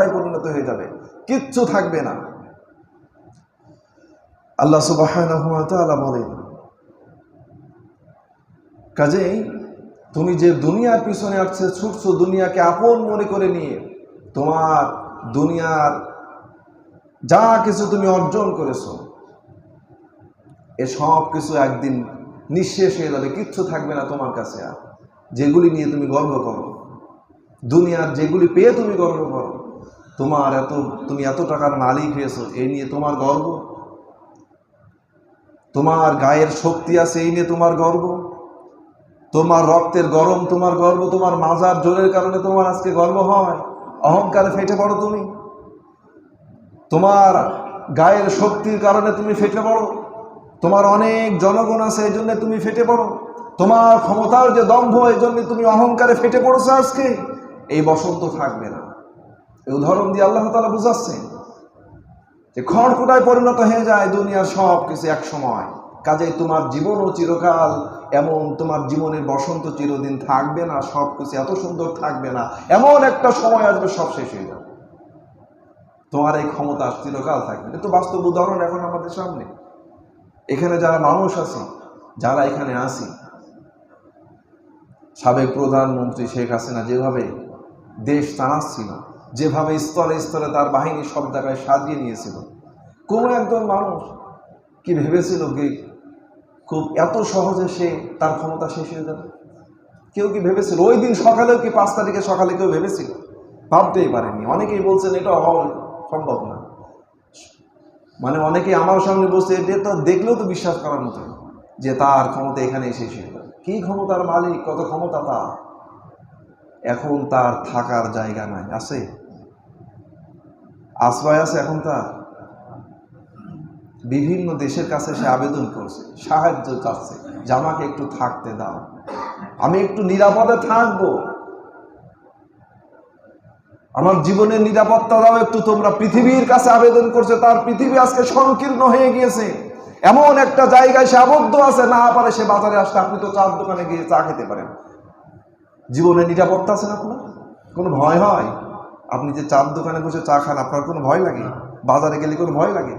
খড়কুটায় পরিণত হয়ে যাবে। কিচ্ছু থাকবে না। আল্লাহ সুবাহ বলেন, কাজেই তুমি যে দুনিয়ার পিছনে আসছে ছুটছো, দুনিয়াকে আপন মনে করে নিয়ে, তোমার দুনিয়ার যা কিছু তুমি অর্জন করেছ, এ সব কিছু একদিন নিঃশেষ হয়ে যাবে, কিচ্ছু থাকবে না তোমার কাছে আর। যেগুলি নিয়ে তুমি গর্ব করো, দুনিয়ার যেগুলি পেয়ে তুমি গর্ব করো তোমার এত, তুমি এত টাকার মালিক হয়েছো, এই নিয়ে তোমার গর্ব? তোমার গায়ের শক্তি আছে, এই নিয়ে তোমার গর্ব? তোমার রক্তের গরম তোমার গর্ব, তোমার মাজার জোরের কারণে তোমার আজকে গর্ব হয়, অহংকারে ফেটে পড়ো তুমি। তোমার গায়ের শক্তির কারণে তুমি ফেটে পড়ো। তোমার অনেক জনগণ আছে, এই জন্য তুমি ফেটে পড়ো। তোমার ক্ষমতার যে দম্ভ, এই জন্য তুমি অহংকারে ফেটে পড়েছো আজকে। এই বসন্ত থাকবে না। এই উদাহরণ দিয়ে আল্লাহ তালা বুঝাচ্ছেন যে খড়কুটায় পরিণত হয়ে যায় দুনিয়ার সব কিছু এক সময়। কাজেই তোমার জীবনও চিরকাল এমন, তোমার জীবনের বসন্ত চিরদিন থাকবে না সব কিছু এত সুন্দর থাকবে না, এমন একটা সময় আসবে, সব শেষ হয়ে যাবে। তোমার এই ক্ষমতা চিরকাল থাকবে। এটা তো বাস্তব উদাহরণ এখন আমাদের সামনে। এখানে যারা মানুষ আছে, যারা এখানে আসি সাবেক প্রধানমন্ত্রী শেখ হাসিনা যেভাবে দেশ চালাচ্ছিল যেভাবে স্তরে স্তরে তার বাহিনী সব জায়গায় সাজিয়ে নিয়েছিল। কোনো একজন মানুষ কি ভেবেছিল কি খুব এত সহজে সে তার ক্ষমতা শেষ হয়ে যাবে? কেউ কি ভেবেছিল? ওই দিন সকালেও কি পাঁচ তারিখে সকালে কেউ ভেবেছিল? ভাবতেই পারেনি অনেকেই বলছেন, এটা হওয়া সম্ভব না। মানে অনেকে আমার সামনে বসে এটা তো দেখলেও তো বিশ্বাস করার মতো যে তার ক্ষমতা এখানে শেষ হয়ে যাবে। কি ক্ষমতার মালিক, কত ক্ষমতা তার? এখন তার থাকার জায়গা নাই, আছে? আশ্রয় আছে এখন তার? বিভিন্ন দেশের কাছে সে আবেদন করছে, সাহায্য চাচ্ছে, যে আমাকে একটু থাকতে দাও। আমি একটু নিরাপদে থাকব। আমার জীবনের নিরাপত্তা দাও একটু তোমরা পৃথিবীর কাছে আবেদন করছে, তার পৃথিবী আজকে সংকীর্ণ হয়ে গিয়েছে। এমন একটা জায়গায় সে আবদ্ধ আছে, না পারে সে বাজারে আসতে, আপনি তো চার দোকানে গিয়ে চা খেতে পারেন। জীবনের নিরাপত্তা আছে না আপনার কোনো ভয় হয়? আপনি যে চার দোকানে বসে চা খান, আপনার কোনো ভয় লাগে? বাজারে গেলে কোনো ভয় লাগে?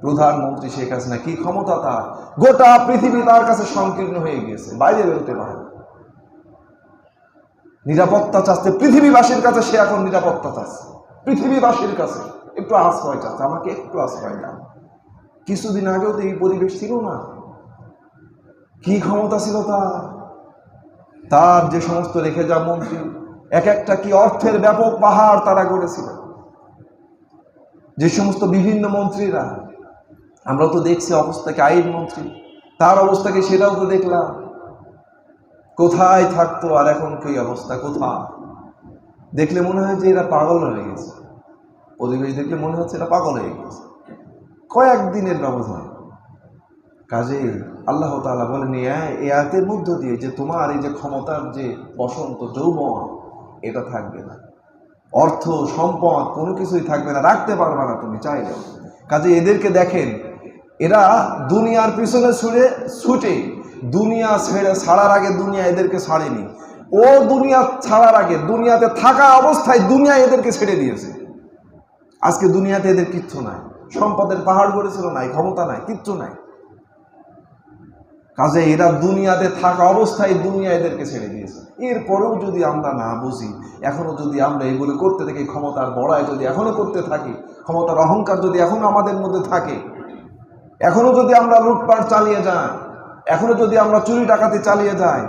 প্রধানমন্ত্রী শেখ হাসিনা কি ক্ষমতা তার? গোটা পৃথিবী তার কাছে সংকীর্ণ হয়ে গিয়েছে, বাইরে বেরোতে পারে নিরাপত্তা চাচ্ছে পৃথিবীবাসীর কাছে, সে এখন নিরাপত্তা চাচ্ছে। পৃথিবীবাসীর কাছে। একটু আশ্রয় চাচ্ছে, আমাকে একটু আশ্রয় দাও। কিছুদিন আগেও তো এই পরিবেশ ছিল না। কি ক্ষমতা ছিল তার? তার যে সমস্ত রেখে যা মন্ত্রী, এক একটা কি অর্থের ব্যাপক পাহাড় তারা গড়েছিল? যে সমস্ত বিভিন্ন মন্ত্রীরা, আমরা তো দেখছি অবস্থাকে আইন মন্ত্রী, তার অবস্থাকে সেটাও তো দেখলাম। কোথায় থাকতো আর এখন কি অবস্থা, কোথায়? দেখলে মনে হয় যে এরা পাগল হয়ে গেছে। পরিবেশ দেখলে মনে হচ্ছে এরা পাগল হয়ে গেছে। কয়েকদিনের ব্যবধান। কাজে আল্লাহ তালা বলেন, এই আয়াতের মধ্য দিয়ে যে তোমার এই যে ক্ষমতার যে বসন্ত, যৌবন, এটা থাকবে না। অর্থ, সম্পদ, কোনো কিছুই থাকবে না, রাখতে পারবে না তুমি চাইলেও কাজে এদেরকে দেখেন, এরা দুনিয়ার পিছনে ছুড়ে ছুটে, দুনিয়া ছেড়ে ছাড়ার আগে দুনিয়া এদেরকে ছাড়েনি। ও দুনিয়া ছাড়ার আগে, দুনিয়াতে থাকা অবস্থায় দুনিয়া এদেরকে ছেড়ে দিয়েছে। আজকে দুনিয়াতে এদের কিচ্ছু নাই। সম্পদের পাহাড় গড়েছিল নাই, ক্ষমতা নাই, কিচ্ছু নাই। কাজে এরা দুনিয়াতে থাকা অবস্থায় দুনিয়া এদেরকে ছেড়ে দিয়েছে। এরপরেও যদি আমরা না বুঝি, এখনও যদি আমরা এগুলো করতে থাকি, ক্ষমতার বড়ায় যদি এখনও করতে থাকি, ক্ষমতার অহংকার যদি এখনও আমাদের মধ্যে থাকে, এখনও যদি আমরা লুটপাট চালিয়ে যাই, এখনও যদি আমরা চুরি ডাকাতি চালিয়ে যাই,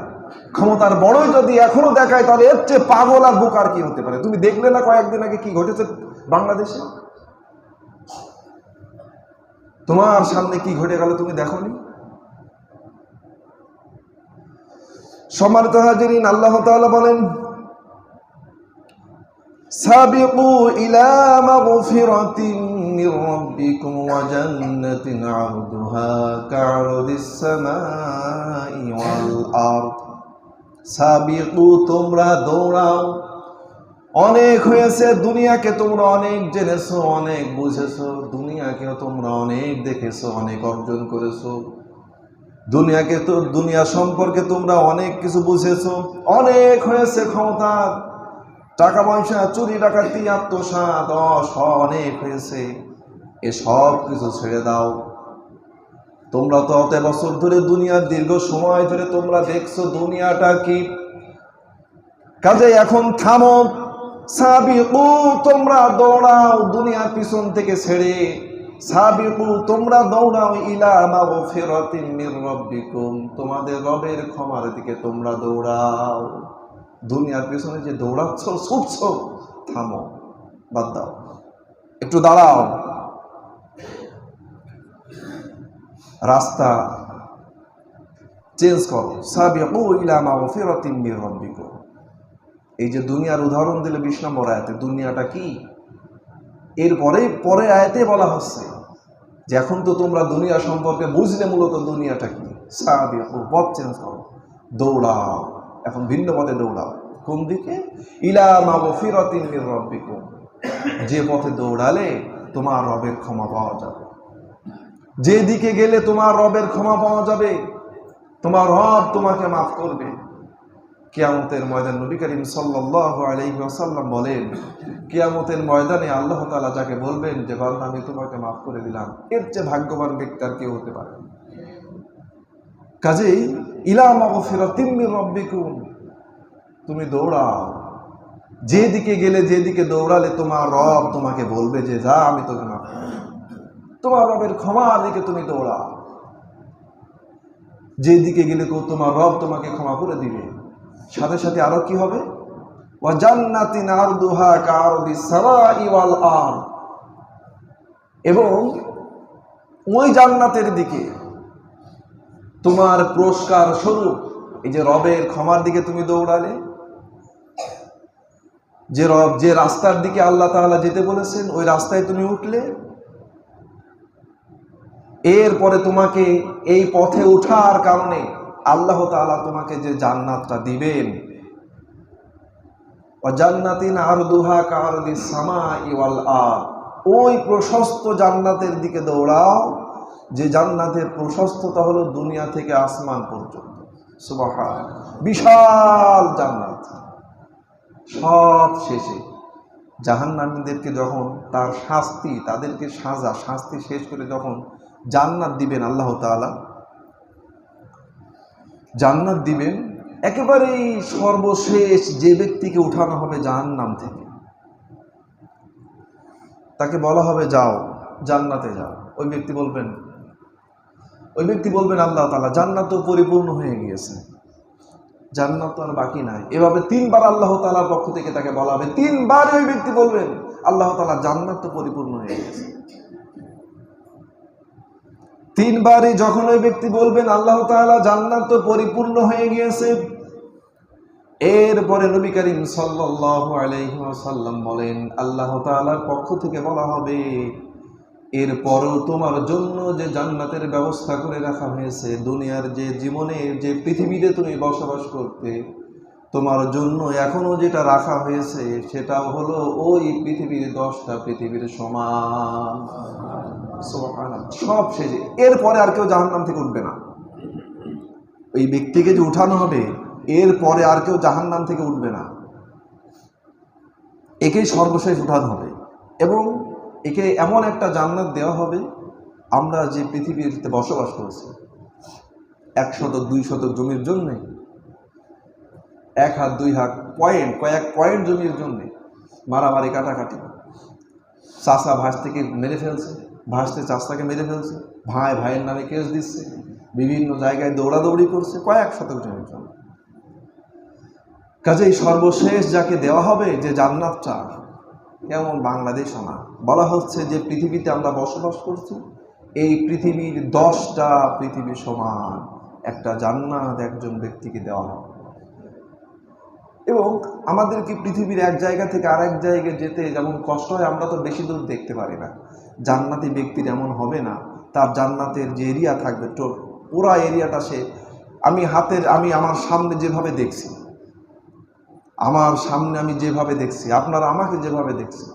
ক্ষমতার বড়ই যদি এখনও দেখায়, তাহলে এর চেয়ে পাগল আর বোকার কি হতে পারে? তুমি দেখলে না কয়েকদিন আগে কি ঘটেছে বাংলাদেশে? তোমার সামনে কি ঘটে গেল তুমি দেখোনি? সম্মানিত হাজিরিন, আল্লাহ তাআলা বলেন মাগফিরাতিন মির রাব্বিকুম ওয়া জান্নাতিন আরদুহা কা'রদিস সামাই ওয়াল আরদ। সাবিকু, তোমরা দৌড়াও। অনেক হয়েছে, দুনিয়াকে তোমরা অনেক জেনেছো, অনেক বুঝেছ, দুনিয়াকেও তোমরা অনেক দেখেছ, অনেক অর্জন করেছ। দুনিয়াকে তো, দুনিয়া সম্পর্কে তোমরা অনেক কিছু বুঝেছ। অনেক হয়েছে ক্ষমতা। টাকা পয়সা, চুরি, ডাকাতি আত্মসাত অস অনেক হয়েছে। এ সব কিছু ছেড়ে দাও। তোমরা তো অত বছর ধরে দুনিয়ার দীর্ঘ সময় ধরে তোমরা দেখছ দুনিয়াটা কি। কাজে এখন থামো। সাবিকু, তোমরা দৌড়াও দুনিয়ার পিছন থেকে ছেড়ে। সাবিকু, তোমরা দৌড়াও ইলা মাগফিরাতিন মির রাব্বিকুম। তোমাদের রবের ক্ষমার দিকে তোমরা দৌড়াও। দুনিয়ার পিছনে যে দৌড়াচ্ছ, ছুটছ, থামো, বাদ দাও। একটু দাঁড়াও। রাস্তা চেঞ্জ করো। সাবিকু ইলা মাগফিরাতিন মির রাব্বিকুম। এই যে দুনিয়ার উদাহরণ দিলে বিশ নম্বর আয়াতে, দুনিয়াটা কি? এরপরে পরে আয়াতে বলা হচ্ছে যে এখন তো তোমরা দুনিয়া সম্পর্কে বুঝলে মূলত দুনিয়াটা কি? পথ চেঞ্জ করো। দৌড়াও। এখন ভিন্ন পথে দৌড়াও। কোন দিকে? ইলা মাগফিরাতিন মির যে পথে দৌড়ালে তোমার রবের ক্ষমা পাওয়া যাবে। যে দিকে গেলে তোমার রবের ক্ষমা পাওয়া যাবে, তোমার রব তোমাকে মাফ করবে। কিয়ামতের ময়দান নবী করিম ওয়াসাল্লাম বলেন, কিয়ামতের ময়দানে আল্লাহ তাআলা যাকে বলবেন যে, বান্দা, আমি তোমাকে মাফ করে দিলাম। এর চেয়ে ভাগ্যবান ব্যক্তি আর কেউ হতে পারে। কাজেই, ইলা মাগফিরাতিন মির রাব্বিকুম। তুমি দৌড়াও। যেদিকে গেলে যেদিকে দৌড়ালে তোমার রব তোমাকে বলবে যে, যা, আমি তোকে মাফ তোমার রবের ক্ষমার দিকে তুমি দৌড়াও। যেদিকে গেলে তোমার রব তোমাকে ক্ষমা করে দিবে। সাথে সাথে আরও কি হবে? ওয়াজান্নাতিন আরদুহা কারদিস সামাই ওয়াল আরদ। এবং ওই জান্নাতের দিকে তোমার পুরস্কার স্বরূপ, এই যে রবের ক্ষমার দিকে তুমি দৌড়ালে, যে রব, যে রাস্তার দিকে আল্লাহ তাআলা যেতে বলেছেন, ওই রাস্তায় তুমি উঠলে। এরপরে তোমাকে এই পথে ওঠার কারণে আল্লাহ তাআলা তোমাকে যে জান্নাতটা দিবেন। জান্নাতিন আর দুহা কারদি সামা ইওয়াল আর ওই প্রশস্ত জান্নাতের দিকে দৌড়াও, যে জান্নাতের প্রশস্ততা হলো দুনিয়া থেকে আসমান পর্যন্ত। সুবহান। বিশাল জান্নাত। সব শেষে জাহান্নামীদেরকে যখন তার শাস্তি, তাদেরকে সাজা, শাস্তি শেষ করে যখন জান্নাত দিবেন আল্লাহ তাআলা জান্নাত দিবেন, একেবারেই সর্বশেষ যে ব্যক্তিকে উঠানো হবে জাহান্নাম থেকে। তাকে বলা হবে, যাও, জান্নাতে যাও। ওই ব্যক্তি বলবেন, ওই ব্যক্তি বলবেন, আল্লাহ তালা জান্নাত পরিপূর্ণ হয়ে গিয়েছে। জান্নাত আর বাকি নাই। এভাবে তিনবার আল্লাহ তাআলার পক্ষ থেকে তাকে বলা হবে। তিনবার ওই ব্যক্তি বলবেন, আল্লাহ তালা জান্নাত তো পরিপূর্ণ হয়ে গেছে তিনবারই যখন ওই ব্যক্তি বলবেন, আল্লাহ তাআলা জান্নাত তো পরিপূর্ণ হয়ে গিয়েছে এরপরে নবী করিম আলাইহি বলেন, আল্লাহ তাআলার পক্ষ থেকে বলা হবে, এরপরও তোমার জন্য যে জান্নাতের ব্যবস্থা করে রাখা হয়েছে, দুনিয়ার যে জীবনে যে পৃথিবীতে তুমি বসবাস করতে, তোমার জন্য এখনও যেটা রাখা হয়েছে সেটা হলো ওই পৃথিবীর দশটা পৃথিবীর সমান। সব শেষে। এরপরে আর কেউ জাহান্নাম থেকে উঠবে না। ওই ব্যক্তিকে যে উঠানো হবে, এরপরে আর কেউ জাহান্নাম থেকে উঠবে না। একেই সর্বশেষ উঠানো হবে। এবং একে এমন একটা জান্নাত দেওয়া হবে, আমরা যে পৃথিবীতে বসবাস করছি এক শতক দুই শতক জমির জন্যে, এক হাত, দুই হাত, পয়েন্ট, কয়েক পয়েন্ট জমির জন্যে মারামারি, কাটাকাটি। চাষা ভাস থেকে মেরে ফেলছে। ভাসতে চাষটাকে মেরে ফেলছে, ভাই ভাইয়ের নামে কেস দিচ্ছে, বিভিন্ন জায়গায় দৌড়াদৌড়ি করছে, কয়েক শতক জমির জন্য কাজেই সর্বশেষ যাকে দেওয়া হবে যে জান্নাতটা কেমন বাংলাদেশও না বলা হচ্ছে যে পৃথিবীতে আমরা বসবাস করছি, এই পৃথিবীর দশটা পৃথিবী সমান, একটা জান্নাত একজন ব্যক্তিকে দেওয়া হবে। এবং আমাদেরকে পৃথিবীর এক জায়গা থেকে আরেক জায়গায় যেতে যেমন কষ্ট হয়, আমরা তো বেশি দূর দেখতে পারি না। জান্নাতি ব্যক্তির এমন হবে না। তার জান্নাতের যে এরিয়া থাকবে পুরা এরিয়াটা সে আমি হাতের, আমি আমার সামনে যেভাবে দেখছি, আমার সামনে আমি যেভাবে দেখছি, আপনারা আমাকে যেভাবে দেখছি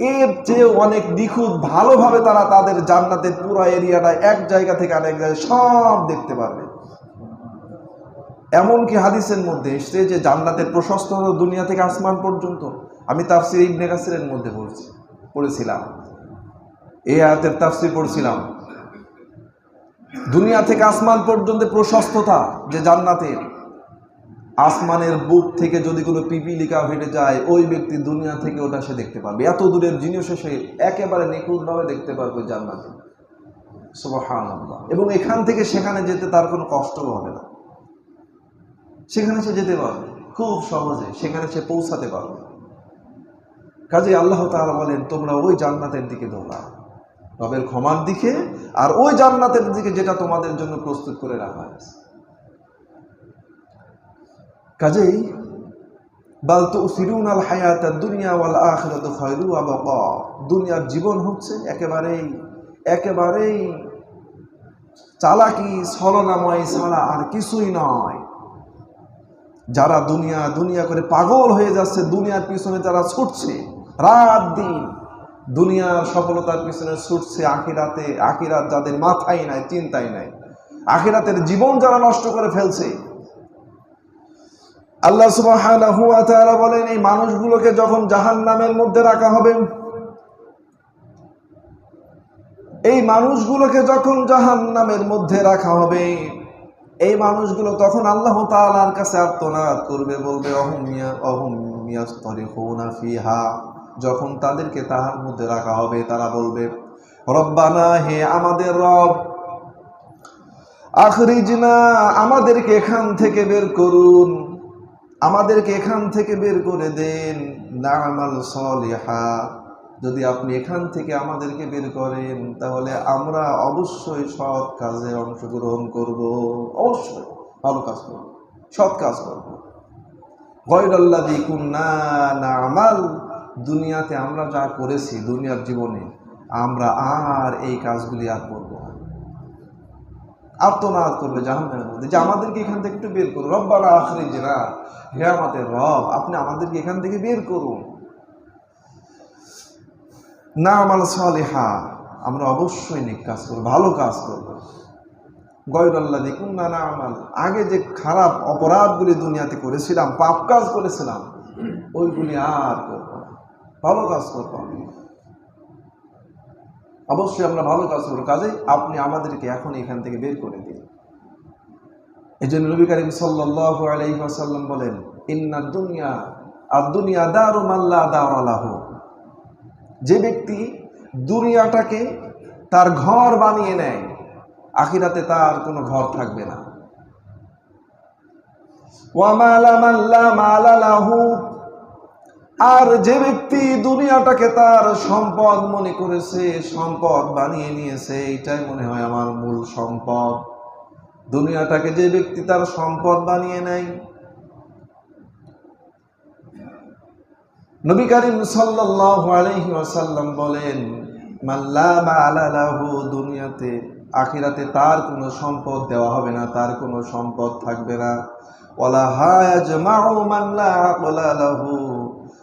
এর চেয়ে অনেক নিখুঁত, ভালোভাবে তারা তাদের জান্নাতের পুরো এরিয়াটা এক জায়গা থেকে আরেক জায়গায় সব দেখতে পারবে। এমনকি হাদিসের মধ্যে এসছে যে জান্নাতের প্রশস্ত দুনিয়া থেকে আসমান পর্যন্ত, আমি তাফসির ইবনে কাসিরের মধ্যে পড়ছি, পড়েছিলাম। এই আয়াতের তাফসির পড়ছিলাম। দুনিয়া থেকে আসমান পর্যন্ত প্রশস্ততা যে জান্নাতের আসমানের বুক থেকে যদি কোনো পিপিলিকা হেঁটে যায়, ওই ব্যক্তি দুনিয়া থেকে ওটা সে দেখতে পারবে। এত দূরের জিনিসও সে একেবারে নিখুঁতভাবে দেখতে পারবে জান্নাতে। এবং এখান থেকে সেখানে যেতে তার কোনো কষ্টও হবে না। সেখানে সে যেতে পারবে। খুব সহজে সেখানে সে পৌঁছাতে পারবে। কাজে আল্লাহ তাআলা বলেন, তোমরা ওই জান্নাতের দিকে দৌড়াও। রবের ক্ষমার দিকে আর ওই জান্নাতের দিকে যেটা তোমাদের জন্য প্রস্তুত করে রাখা হয়েছে। কাজেই, বাল তো ফিরুন আল হায়াত দুনিয়া ওয়াল আখিরাত খায়রু ওয়া বাকা। দুনিয়ার জীবন হচ্ছে একেবারেই একেবারেই চালাকি, ছলনাময় ছাড়া আর কিছুই নয়। যারা দুনিয়া দুনিয়া করে পাগল হয়ে যাচ্ছে, দুনিয়ার পিছনে যারা ছুটছে, রাত দিন দুনিয়ার সফলতার পিছনে ছুটছে আখিরাতে, আখিরাত যাদের মাথায় নাই চিন্তাই নাই। আখিরাতের জীবন যারা নষ্ট করে ফেলছে। আল্লাহ তাআলা বলেন, এই মানুষগুলোকে যখন জাহান্নামের মধ্যে রাখা হবে, এই মানুষগুলোকে যখন জাহান্নামের মধ্যে রাখা হবে, এই মানুষগুলো তখন আল্লাহ তাআলার কাছে আর্তনাদ করবে, বলবে অহমিয়া অহমিয়া অহমিয়াস্তরিখুনা ফিহা। যখন তাদেরকে তাহার মধ্যে রাখা হবে, তারা বলবে, রব্বানা, হে আমাদের রব, আখরিজনা আমাদেরকে এখান থেকে বের করুন। আমাদেরকে এখান থেকে বের করে দেন। নামাল সলিহা, যদি আপনি এখান থেকে আমাদেরকে বের করেন, তাহলে আমরা অবশ্যই সৎ কাজে অংশগ্রহণ করব। অবশ্যই ভালো কাজ করব, সৎ কাজ করব। গয়রাল্লাদি কুন্না নামাল দুনিয়াতে আমরা যা করেছি দুনিয়ার জীবনে, আমরা আর এই কাজগুলি আর করব আত্মনাদ করবে জাহান্নামের মধ্যে। যে আমাদেরকে এখান থেকে একটু বের করুন। রব্বানা আখরি জেনা। হে আমাদের রব, আপনি আমাদেরকে এখান থেকে বের করুন। না আমাল সালেহা, আমরা অবশ্যই নেক কাজ করব, ভালো কাজ করব। গয়রাল্লাহ দেখুন না না আমার আগে যে খারাপ অপরাধগুলি দুনিয়াতে করেছিলাম, পাপ কাজ করেছিলাম, ওইগুলি আর করব ভালো কাজ করব আমি। অবশ্যই আমরা ভালো কাজ করব। কাজে আপনি আমাদেরকে এখন এখান থেকে বের করে দিন। এই জন্য নবী করিম সাল্লাহ আলাইসাল্লাম বলেন ইন্না দুনিয়া আর দুনিয়া দারু মাল্লা দাওয়ালাহ যে ব্যক্তি দুনিয়াটাকে তার ঘর বানিয়ে নেয়, আখিরাতে তার কোনো ঘর থাকবে না। মাল্লা আর যে ব্যক্তি দুনিয়াটাকে তার সম্পদ মনে করেছে, সম্পদ বানিয়ে নিয়েছে এটাই মনে হয় আমার মূল সম্পদ। দুনিয়াটাকে যে ব্যক্তি তার সম্পদ বানিয়ে নেয়। নবী করিম আলাইহি ওয়াসাল্লাম বলেন মাল্লা মালালাহু দুনিয়াতে, আখিরাতে তার কোনো সম্পদ দেওয়া হবে না, তার কোনো সম্পদ থাকবে না। ওয়ালা হায়াজমাউ মাল্লা লাহু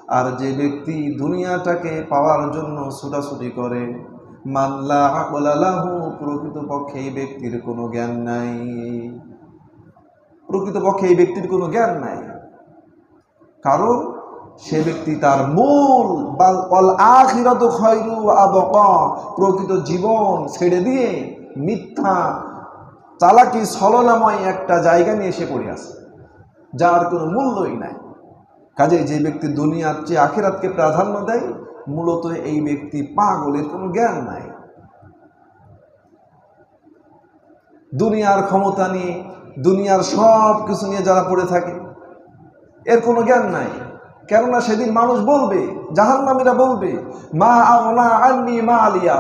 আর যে ব্যক্তি দুনিয়াটাকে পাওয়ার জন্য ছুটাছুটি করে, মাল্লা আকলালাহু প্রকৃতপক্ষে এই ব্যক্তির কোনো জ্ঞান নাই। প্রকৃতপক্ষে এই ব্যক্তির কোনো জ্ঞান নাই। কারণ সে ব্যক্তি তার মূল প্রকৃত জীবন ছেড়ে দিয়ে মিথ্যা, চালাকি, ছলনাময় একটা জায়গা নিয়ে এসে পড়ে আছে, যার কোনো মূল্যই নাই। কাজে যে ব্যক্তি দুনিয়ার চেয়ে আখেরাতকে প্রাধান্য দেয়, মূলত এই ব্যক্তি পাগলের কোনো জ্ঞান নাই। দুনিয়ার ক্ষমতা নিয়ে, দুনিয়ার সব কিছু নিয়ে যারা পড়ে থাকে, এর কোনো জ্ঞান নাই। কেননা সেদিন মানুষ বলবে, জাহান্নামীরা বলবে, মা আওনা আন্নি মা আলিয়া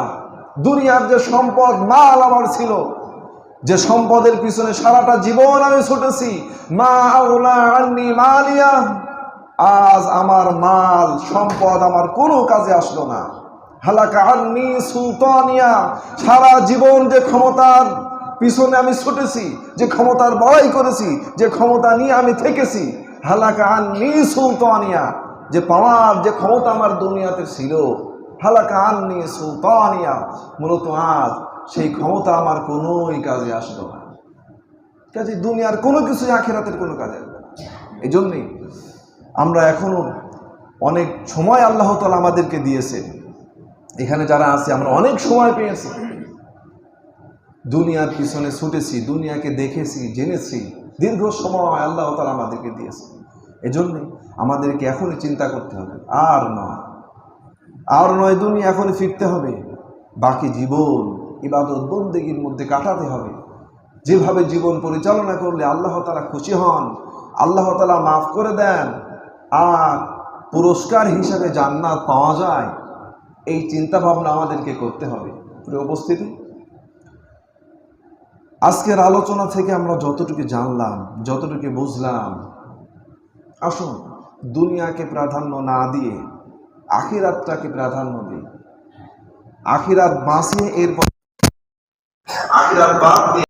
দুনিয়ার যে সম্পদ, মাল আমার ছিল, যে সম্পদের পিছনে সারাটা জীবন আমি ছুটেছি, মা আওনা আন্নি মা আলিয়া আজ আমার মাল, সম্পদ আমার কোনো কাজে আসলো না। হালাকা আন্নি সুলতানিয়া, সারা জীবন যে ক্ষমতার পিছনে আমি ছুটেছি, যে ক্ষমতার বড়াই করেছি, যে ক্ষমতা নিয়ে আমি থেকেছি, হালাকা আন্নি সুলতানিয়া, যে পাওয়ার, যে ক্ষমতা আমার দুনিয়াতে ছিল, হালাকা আন্নি সুলতানিয়া, মূলত আজ সেই ক্ষমতা আমার কোনোই কাজে আসলো না। কাজে দুনিয়ার কোনো কিছুই আখেরাতের কোনো কাজে আসবে না। এই জন্যেই আমরা এখনও অনেক সময় আল্লাহ তালা আমাদেরকে দিয়েছে। এখানে যারা আছে, আমরা অনেক সময় পেয়েছি। দুনিয়ার পিছনে ছুটেছি, দুনিয়াকে দেখেছি, জেনেছি। দীর্ঘ সময় আল্লাহ তালা আমাদেরকে দিয়েছে। এজন্যে আমাদেরকে এখনই চিন্তা করতে হবে। আর নয় আর নয়, দুনিয়া এখনই ফিরতে হবে। বাকি জীবন, ইবাদত, বন্দেগীর মধ্যে কাটাতে হবে। যেভাবে জীবন পরিচালনা করলে আল্লাহ তালা খুশি হন, আল্লাহ তালা মাফ করে দেন। আর পুরস্কার হিসাবে জান্নাত পাওয়া যায়, এই চিন্তা ভাবনা আমাদেরকে করতে হবে। প্রিয় উপস্থিতি, আজকের আলোচনা থেকে আমরা যতটুকু জানলাম, যতটুকু বুঝলাম, আসুন দুনিয়াকে প্রাধান্য না দিয়ে আখিরাতটাকে প্রাধান্য দিই। আখিরাত বাঁচিয়ে এরপর আখিরাত বাদ দিয়ে